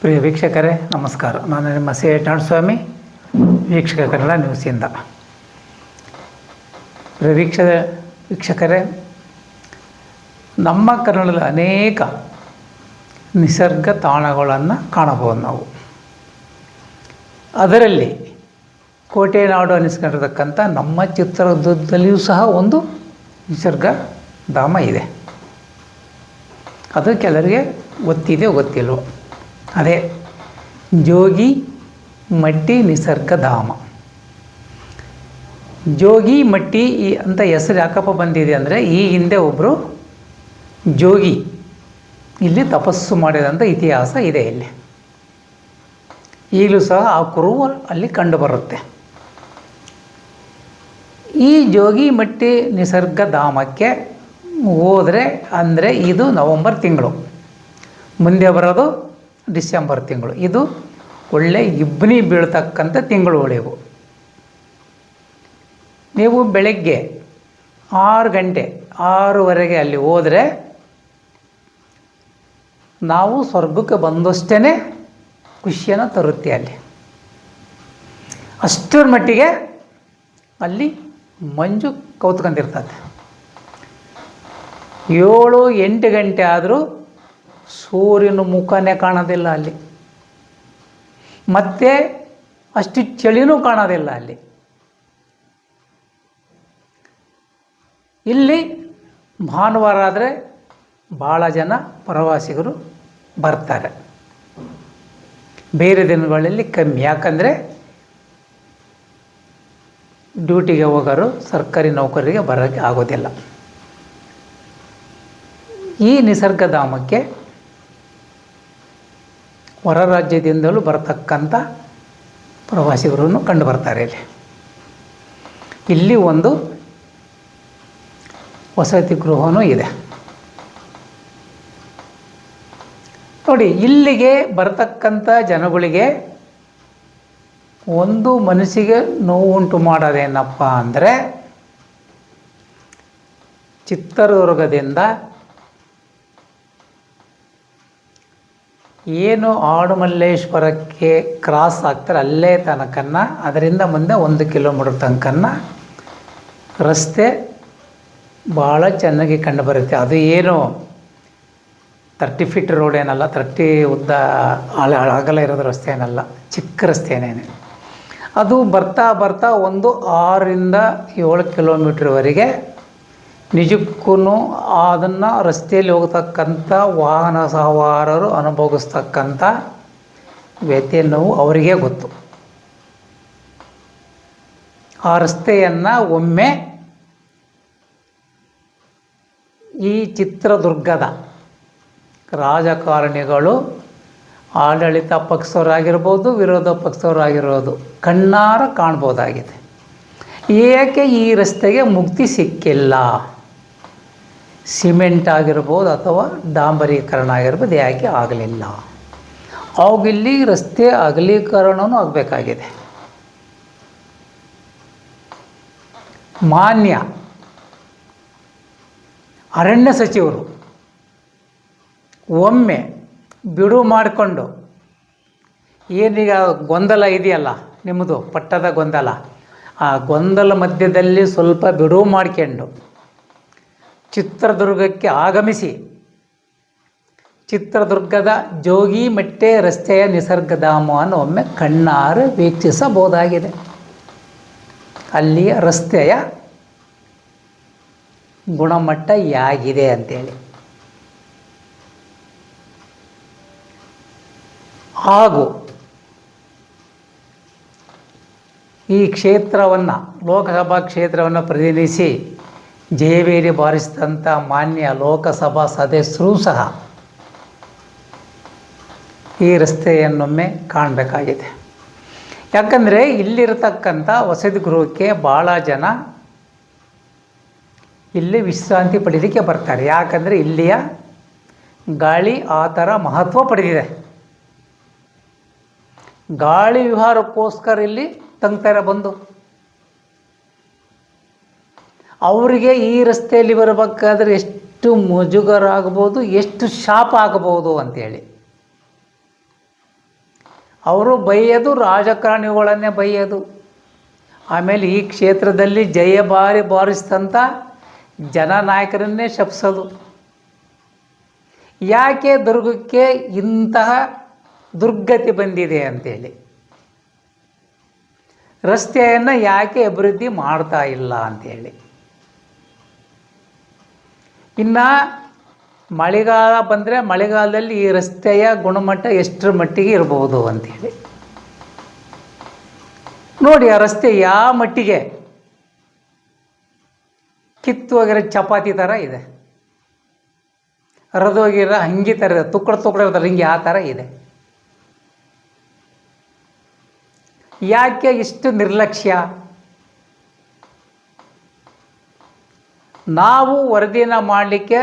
ಪ್ರಿಯ ವೀಕ್ಷಕರೇ, ನಮಸ್ಕಾರ. ನಾನು ನಿಮ್ಮ ಸಿ ಸ್ವಾಮಿ ವೀಕ್ಷಕ ಕನ್ನಡ ನ್ಯೂಸಿಂದ ಪ್ರಿಯ ವೀಕ್ಷ ವೀಕ್ಷಕರೇ, ನಮ್ಮ ಕನ್ನಡದಲ್ಲಿ ಅನೇಕ ನಿಸರ್ಗ ತಾಣಗಳನ್ನು ಕಾಣಬಹುದು ನಾವು. ಅದರಲ್ಲಿ ಕೋಟೆ ನಾಡು ಅನಿಸ್ಕೊಂಡಿರ್ತಕ್ಕಂಥ ನಮ್ಮ ಚಿತ್ರದುರ್ಗದಲ್ಲಿಯೂ ಸಹ ಒಂದು ನಿಸರ್ಗ ಧಾಮ ಇದೆ. ಅದು ಕೆಲವರಿಗೆ ಗೊತ್ತಿದೆ, ಗೊತ್ತಿಲ್ವೋ? ಅದೇ ಜೋಗಿ ಮಟ್ಟಿ ನಿಸರ್ಗಧಾಮ ಜೋಗಿ ಮಟ್ಟಿ ಈ ಅಂತ ಹೆಸರು ಯಾಕಪ್ಪ ಬಂದಿದೆ ಅಂದರೆ ಈ ಹಿಂದೆ ಒಬ್ಬರು ಜೋಗಿ ಇಲ್ಲಿ ತಪಸ್ಸು ಮಾಡಿದಂಥ ಇತಿಹಾಸ ಇದೆ ಇಲ್ಲಿ. ಈಗಲೂ ಸಹ ಆ ಕುರುವು ಅಲ್ಲಿ ಕಂಡುಬರುತ್ತೆ ಈ ಜೋಗಿ ಮಟ್ಟಿ ನಿಸರ್ಗಧಾಮಕ್ಕೆ ಹೋದರೆ ಅಂದರೆ ಇದು ನವಂಬರ್ ತಿಂಗಳು. ಮುಂದೆ ಬರೋದು ಡಿಸೆಂಬರ್ ತಿಂಗಳು. ಇದು ಒಳ್ಳೆ ಇಬ್ಬನಿ ಬೀಳ್ತಕ್ಕಂಥ ತಿಂಗಳುಗಳಿವು ನೀವು ಬೆಳಗ್ಗೆ ಆರು ಗಂಟೆ, ಆರೂವರೆಗೆ ಅಲ್ಲಿ ಹೋದರೆ ನಾವು ಸ್ವರ್ಗಕ್ಕೆ ಬಂದಷ್ಟೇ ಖುಷಿಯನ್ನು ತರುತ್ತೆ ಅಲ್ಲಿ. ಅಷ್ಟರ ಮಟ್ಟಿಗೆ ಅಲ್ಲಿ ಮಂಜು ಕೌತ್ಕೊಂಡಿರ್ತದೆ. ಏಳು ಎಂಟು ಗಂಟೆ ಆದರೂ ಸೂರ್ಯನ ಮುಖನೇ ಕಾಣೋದಿಲ್ಲ ಅಲ್ಲಿ. ಮತ್ತೆ ಅಷ್ಟು ಚಳಿನೂ ಕಾಣೋದಿಲ್ಲ ಅಲ್ಲಿ. ಇಲ್ಲಿ ಭಾನುವಾರ ಆದರೆ ಭಾಳ ಜನ ಪ್ರವಾಸಿಗರು ಬರ್ತಾರೆ. ಬೇರೆ ದಿನಗಳಲ್ಲಿ ಕಮ್ಮಿ. ಯಾಕಂದರೆ ಡ್ಯೂಟಿಗೆ ಹೋಗೋರು, ಸರ್ಕಾರಿ ನೌಕರಿಗೆ ಬರೋಕ್ಕೆ ಆಗೋದಿಲ್ಲ. ಈ ನಿಸರ್ಗಧಾಮಕ್ಕೆ ಹೊರ ರಾಜ್ಯದಿಂದಲೂ ಬರತಕ್ಕಂಥ ಪ್ರವಾಸಿಗರನ್ನು ಕಂಡು ಬರ್ತಾರೆ ಇಲ್ಲಿ. ಇಲ್ಲಿ ಒಂದು ವಸತಿ ಗೃಹವೂ ಇದೆ. ನೋಡಿ, ಇಲ್ಲಿಗೆ ಬರತಕ್ಕಂಥ ಜನಗಳಿಗೆ ಒಂದು ಮನಸ್ಸಿಗೆ ನೋವುಂಟು ಮಾಡೋದೇನಪ್ಪ ಅಂದರೆ ಚಿತ್ರದುರ್ಗದಿಂದ ಏನು ಆಡುಮಲ್ಲೇಶ್ವರಕ್ಕೆ ಕ್ರಾಸ್ ಆಗ್ತಾರೆ ಅಲ್ಲೇ ತನಕನ್ನ, ಅದರಿಂದ ಮುಂದೆ ಒಂದು ಕಿಲೋಮೀಟ್ರ್ ತನಕನ್ನ ರಸ್ತೆ ಭಾಳ ಚೆನ್ನಾಗಿ ಕಂಡುಬರುತ್ತೆ ಅದು ಏನು ತರ್ಟಿ ಫೀಟ್ ರೋಡ್ ಏನಲ್ಲ ತರ್ಟಿ ಉದ್ದ ಅಳ ಅಗಲ ಇರೋದು ರಸ್ತೆ ಏನಲ್ಲ, ಚಿಕ್ಕ ರಸ್ತೆನೇನೆ ಅದು ಬರ್ತಾ ಬರ್ತಾ ಒಂದು ಆರರಿಂದ ಏಳು ಕಿಲೋಮೀಟ್ರ್ವರೆಗೆ ನಿಜಕ್ಕೂ ಅದನ್ನು ರಸ್ತೆಯಲ್ಲಿ ಹೋಗ್ತಕ್ಕಂಥ ವಾಹನ ಸವಾರರು ಅನುಭವಿಸ್ತಕ್ಕಂಥ ವ್ಯಥೆ ನೋವು ಅವರಿಗೇ ಗೊತ್ತು. ಆ ರಸ್ತೆಯನ್ನು ಒಮ್ಮೆ ಈ ಚಿತ್ರದುರ್ಗದ ರಾಜಕಾರಣಿಗಳು ಆಡಳಿತ ಪಕ್ಷವರಾಗಿರ್ಬೋದು ವಿರೋಧ ಪಕ್ಷವರಾಗಿರ್ಬೋದು ಕಣ್ಣಾರ ಕಾಣ್ಬೋದಾಗಿದೆ. ಏಕೆ ಈ ರಸ್ತೆಗೆ ಮುಕ್ತಿ ಸಿಕ್ಕಿಲ್ಲ? ಸಿಮೆಂಟ್ ಆಗಿರ್ಬೋದು ಅಥವಾ ಡಾಂಬರೀಕರಣ ಆಗಿರ್ಬೋದು ಯಾಕೆ ಆಗಲಿಲ್ಲ. ಅವಾಗಿಲ್ಲಿ ರಸ್ತೆ ಅಗಲೀಕರಣವೂ ಆಗಬೇಕಾಗಿದೆ. ಮಾನ್ಯ ಅರಣ್ಯ ಸಚಿವರು ಒಮ್ಮೆ ಬಿಡು ಮಾಡಿಕೊಂಡು, ಏನೀಗ ಗೊಂದಲ ಇದೆಯಲ್ಲ ನಿಮ್ಮದು ಪಟ್ಟದ ಗೊಂದಲ, ಆ ಗೊಂದಲ ಮಧ್ಯದಲ್ಲಿ ಸ್ವಲ್ಪ ಬಿಡುವು ಮಾಡ್ಕೊಂಡು ಚಿತ್ರದುರ್ಗಕ್ಕೆ ಆಗಮಿಸಿ. ಚಿತ್ರದುರ್ಗದ ಜೋಗಿಮಟ್ಟೆ ರಸ್ತೆಯ ನಿಸರ್ಗಧಾಮವನ್ನು ಒಮ್ಮೆ ಕಣ್ಣಾರು ವೀಕ್ಷಿಸಬಹುದಾಗಿದೆ. ಅಲ್ಲಿಯ ರಸ್ತೆಯ ಗುಣಮಟ್ಟ ಯಾಗಿದೆ ಅಂತೇಳಿ. ಹಾಗೂ ಈ ಕ್ಷೇತ್ರವನ್ನು, ಲೋಕಸಭಾ ಕ್ಷೇತ್ರವನ್ನು ಪ್ರತಿನಿಧಿಸಿ ಜಯಬೇರಿ ಬಾರಿಸಿದಂಥ ಮಾನ್ಯ ಲೋಕಸಭಾ ಸದಸ್ಯರೂ ಸಹ ಈ ರಸ್ತೆಯನ್ನೊಮ್ಮೆ ಕಾಣಬೇಕಾಗಿದೆ. ಯಾಕಂದರೆ ಇಲ್ಲಿರತಕ್ಕಂಥ ವಸತಿ ಗೃಹಕ್ಕೆ ಭಾಳ ಜನ ಇಲ್ಲಿ ವಿಶ್ರಾಂತಿ ಪಡೀಲಿಕ್ಕೆ ಬರ್ತಾರೆ. ಯಾಕಂದರೆ ಇಲ್ಲಿಯ ಗಾಳಿ ಆ ಥರ ಮಹತ್ವ ಪಡೆದಿದೆ. ಗಾಳಿ ವಿಹಾರಕ್ಕೋಸ್ಕರ ಇಲ್ಲಿ ತಂಗ್ತಾರೆ ಬಂದು ಅವರಿಗೆ ಈ ರಸ್ತೆಯಲ್ಲಿ ಬರಬೇಕಾದ್ರೆ ಎಷ್ಟು ಮುಜುಗರ ಆಗ್ಬೋದು ಎಷ್ಟು ಶಾಪ ಆಗ್ಬೋದು ಅಂತೇಳಿ. ಅವರು ಬೈಯೋದು, ರಾಜಕಾರಣಿಗಳನ್ನೇ ಬೈಯೋದು. ಆಮೇಲೆ ಈ ಕ್ಷೇತ್ರದಲ್ಲಿ ಜಯ ಬಾರಿ ಬಾರಿಸಿದಂಥ ಜನನಾಯಕರನ್ನೇ ಶಪಿಸೋದು. ಯಾಕೆ ದುರ್ಗಕ್ಕೆ ಇಂತಹ ದುರ್ಗತಿ ಬಂದಿದೆ ಅಂತೇಳಿ. ರಸ್ತೆಯನ್ನು ಯಾಕೆ ಅಭಿವೃದ್ಧಿ ಮಾಡ್ತಾ ಇಲ್ಲ ಅಂತೇಳಿ. ಇನ್ನು ಮಳೆಗಾಲ ಬಂದರೆ ಮಳೆಗಾಲದಲ್ಲಿ ಈ ರಸ್ತೆಯ ಗುಣಮಟ್ಟ ಎಷ್ಟರ ಮಟ್ಟಿಗೆ ಇರಬಹುದು ಅಂತೇಳಿ ನೋಡಿ ಆ ರಸ್ತೆ ಯಾವ ಮಟ್ಟಿಗೆ ಕಿತ್ತು ಹೋಗಿರೋ ಚಪಾತಿ ಥರ ಇದೆ. ಹರಿದೋಗಿರೋ ಹಂಗಿ ಥರ ಇದೆ. ತುಕ್ಕಡ ತುಕ್ಕಡ ಇರ್ತಾರೆ ಹಿಂಗೆ ಆ ಥರ ಇದೆ. ಯಾಕೆ ಇಷ್ಟು ನಿರ್ಲಕ್ಷ್ಯ? ನಾವು ವರದಿನ ಮಾಡಲಿಕ್ಕೆ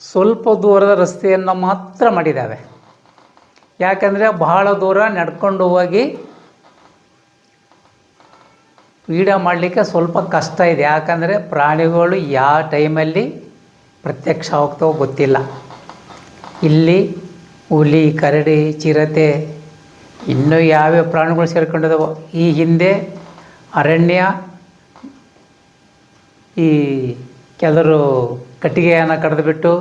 ಸ್ವಲ್ಪ ದೂರದ ರಸ್ತೆಯನ್ನು ಮಾತ್ರ ಮಾಡಿದ್ದಾವೆ. ಯಾಕಂದರೆ ಬಹಳ ದೂರ ನಡ್ಕೊಂಡು ಹೋಗಿ ವೀಡಿಯೋ ಮಾಡಲಿಕ್ಕೆ ಸ್ವಲ್ಪ ಕಷ್ಟ ಇದೆ. ಯಾಕಂದರೆ ಪ್ರಾಣಿಗಳು ಯಾವ ಟೈಮಲ್ಲಿ ಪ್ರತ್ಯಕ್ಷ ಹೋಗ್ತಾವೋ ಗೊತ್ತಿಲ್ಲ. ಇಲ್ಲಿ ಹುಲಿ, ಕರಡಿ, ಚಿರತೆ, ಇನ್ನೂ ಯಾವ್ಯಾವ ಪ್ರಾಣಿಗಳು ಸೇರ್ಕೊಂಡಿದ್ದಾವೋ ಈ ಹಿಂದೆ ಅರಣ್ಯ, ಈ ಕೆಲವರು ಕಟ್ಟಿಗೆಯನ್ನು ಕಡಿದುಬಿಟ್ಟು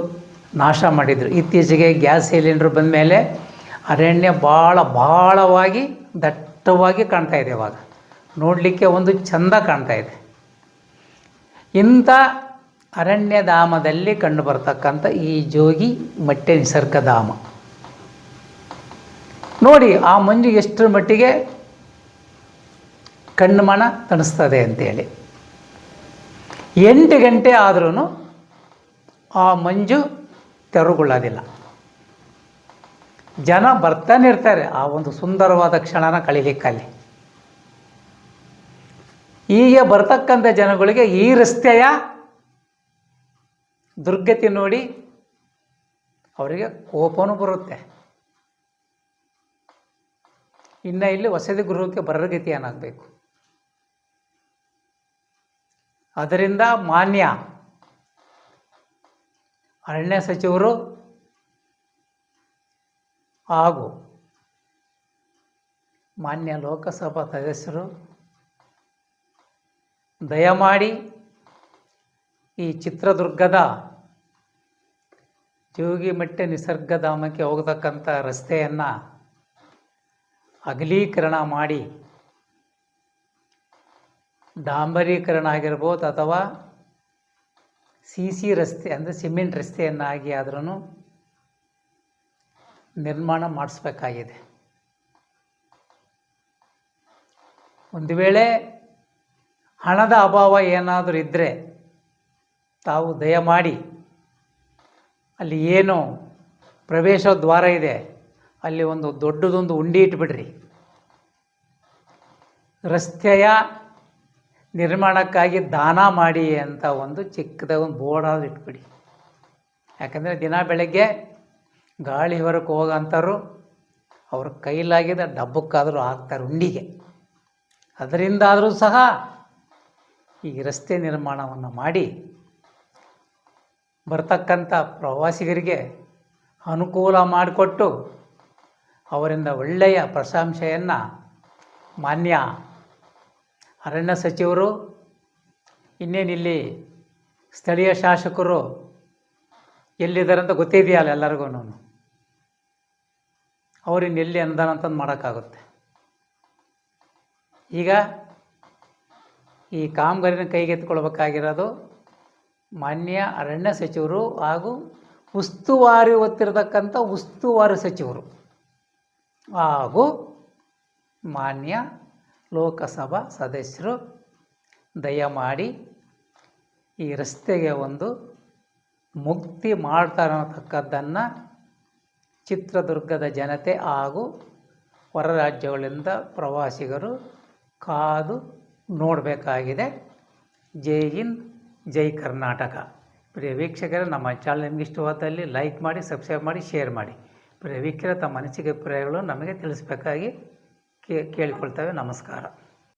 ನಾಶ ಮಾಡಿದರು. ಇತ್ತೀಚೆಗೆ ಗ್ಯಾಸ್ ಸಿಲಿಂಡ್ರ್ ಬಂದ ಮೇಲೆ ಅರಣ್ಯ ಭಾಳ ಭಾಳವಾಗಿ ದಟ್ಟವಾಗಿ ಕಾಣ್ತಾ ಇದೆ ಇವಾಗ. ನೋಡಲಿಕ್ಕೆ ಒಂದು ಚಂದ ಕಾಣ್ತಾ ಇದೆ. ಇಂಥ ಅರಣ್ಯಧಾಮದಲ್ಲಿ ಕಂಡು ಬರ್ತಕ್ಕಂಥ ಈ ಜೋಗಿ ಮಟ್ಟೆ ನಿಸರ್ಗಧಾಮ ನೋಡಿ, ಆ ಮಂಜು ಎಷ್ಟರ ಮಟ್ಟಿಗೆ ಕಣ್ಮಣ ತಣಿಸ್ತದೆ ಅಂತೇಳಿ. ಎಂಟು ಗಂಟೆ ಆದ್ರೂ ಆ ಮಂಜು ತೆರವುಗೊಳ್ಳೋದಿಲ್ಲ. ಜನ ಬರ್ತಾನೆ ಇರ್ತಾರೆ ಆ ಒಂದು ಸುಂದರವಾದ ಕ್ಷಣನ ಕಳೀಲಿಕ್ಕಲ್ಲಿ. ಈಗ ಬರ್ತಕ್ಕಂಥ ಜನಗಳಿಗೆ ಈ ರಸ್ತೆಯ ದುರ್ಗತಿ ನೋಡಿ ಅವರಿಗೆ ಕೋಪನೂ ಬರುತ್ತೆ. ಇನ್ನು ಇಲ್ಲಿ ವಸತಿ ಗೃಹಕ್ಕೆ ಬರಗತಿ ಏನಾಗಬೇಕು ಅದರಿಂದ ಮಾನ್ಯ ಅರಣ್ಯ ಸಚಿವರು ಹಾಗೂ ಮಾನ್ಯ ಲೋಕಸಭಾ ಸದಸ್ಯರು ದಯಮಾಡಿ ಈ ಚಿತ್ರದುರ್ಗದ ಜೋಗಿಮಟ್ಟೆ ನಿಸರ್ಗಧಾಮಕ್ಕೆ ಹೋಗತಕ್ಕಂಥ ರಸ್ತೆಯನ್ನು ಅಗಲೀಕರಣ ಮಾಡಿ ಡಾಂಬರೀಕರಣ ಆಗಿರ್ಬೋದು ಅಥವಾ ಸಿ ಸಿ ರಸ್ತೆ ಅಂದರೆ ಸಿಮೆಂಟ್ ರಸ್ತೆಯನ್ನಾಗಿ ಆದ್ರೂ ನಿರ್ಮಾಣ ಮಾಡಿಸ್ಬೇಕಾಗಿದೆ. ಒಂದು ವೇಳೆ ಹಣದ ಅಭಾವ ಏನಾದರೂ ಇದ್ದರೆ ತಾವು ದಯಮಾಡಿ ಅಲ್ಲಿ ಏನು ಪ್ರವೇಶ ದ್ವಾರ ಇದೆ, ಅಲ್ಲಿ ಒಂದು ದೊಡ್ಡದೊಂದು ಉಂಡಿ ಇಟ್ಬಿಡ್ರಿ. ರಸ್ತೆಯ ನಿರ್ಮಾಣಕ್ಕಾಗಿ ದಾನ ಮಾಡಿ ಅಂತ ಒಂದು ಚಿಕ್ಕದ ಒಂದು ಬೋರ್ಡಾದ್ರು ಇಟ್ಬಿಡಿ. ಯಾಕಂದರೆ ದಿನ ಬೆಳಗ್ಗೆ ಗಾಳಿ ಹೊರಕ್ಕೆ ಹೋಗೋಂಥವ್ರು ಅವ್ರ ಕೈಲಾಗಿದ ಡಬ್ಬಕ್ಕಾದರೂ ಹಾಕ್ತಾರೆ ಉಂಡಿಗೆ. ಅದರಿಂದಾದರೂ ಸಹ ಈ ರಸ್ತೆ ನಿರ್ಮಾಣವನ್ನು ಮಾಡಿ ಬರ್ತಕ್ಕಂಥ ಪ್ರವಾಸಿಗರಿಗೆ ಅನುಕೂಲ ಮಾಡಿಕೊಟ್ಟು ಅವರಿಂದ ಒಳ್ಳೆಯ ಪ್ರಶಂಸೆಯನ್ನು ಮಾನ್ಯ ಅರಣ್ಯ ಸಚಿವರು, ಇನ್ನೇನಿಲ್ಲಿ ಸ್ಥಳೀಯ ಶಾಸಕರು ಎಲ್ಲಿದ್ದಾರೆ ಅಂತ ಗೊತ್ತಿದೆಯಲ್ಲ ಎಲ್ಲರಿಗೂ ಅವ್ರಿನ್ನ ಎಲ್ಲಿ ಅನುದಾನ ಅಂತಂದು ಮಾಡೋಕ್ಕಾಗುತ್ತೆ. ಈಗ ಈ ಕಾಮಗಾರಿನ ಕೈಗೆತ್ತಿಕೊಳ್ಬೇಕಾಗಿರೋದು ಮಾನ್ಯ ಅರಣ್ಯ ಸಚಿವರು ಹಾಗೂ ಉಸ್ತುವಾರಿ ಹೊತ್ತಿರತಕ್ಕಂಥ ಉಸ್ತುವಾರಿ ಸಚಿವರು ಹಾಗೂ ಮಾನ್ಯ ಲೋಕಸಭಾ ಸದಸ್ಯರು ದಯಮಾಡಿ ಈ ರಸ್ತೆಗೆ ಒಂದು ಮುಕ್ತಿ ಮಾಡ್ತಾರೆ ಅನ್ನತಕ್ಕದ್ದನ್ನು ಚಿತ್ರದುರ್ಗದ ಜನತೆ ಹಾಗೂ ಹೊರ ರಾಜ್ಯಗಳಿಂದ ಪ್ರವಾಸಿಗರು ಕಾದು ನೋಡಬೇಕಾಗಿದೆ. ಜೈ ಹಿಂದ್, ಜೈ ಕರ್ನಾಟಕ. ಪ್ರಿಯ ವೀಕ್ಷಕರೇ, ನಮ್ಮ ಚಾನಲ್ ನಿಮಗೆ ಇಷ್ಟವಾದಲ್ಲಿ ಲೈಕ್ ಮಾಡಿ ಸಬ್ಸ್ಕ್ರೈಬ್ ಮಾಡಿ ಶೇರ್ ಮಾಡಿ. ಪ್ರಿಯ ವೀಕ್ಷಕರ, ತಮ್ಮ ಅನಿಸಿಕೆ ಅಭಿಪ್ರಾಯಗಳು ನಮಗೆ ತಿಳಿಸ್ಬೇಕಾಗಿ ಕೇಳಿಕೊಳ್ತೇವೆ. ನಮಸ್ಕಾರ.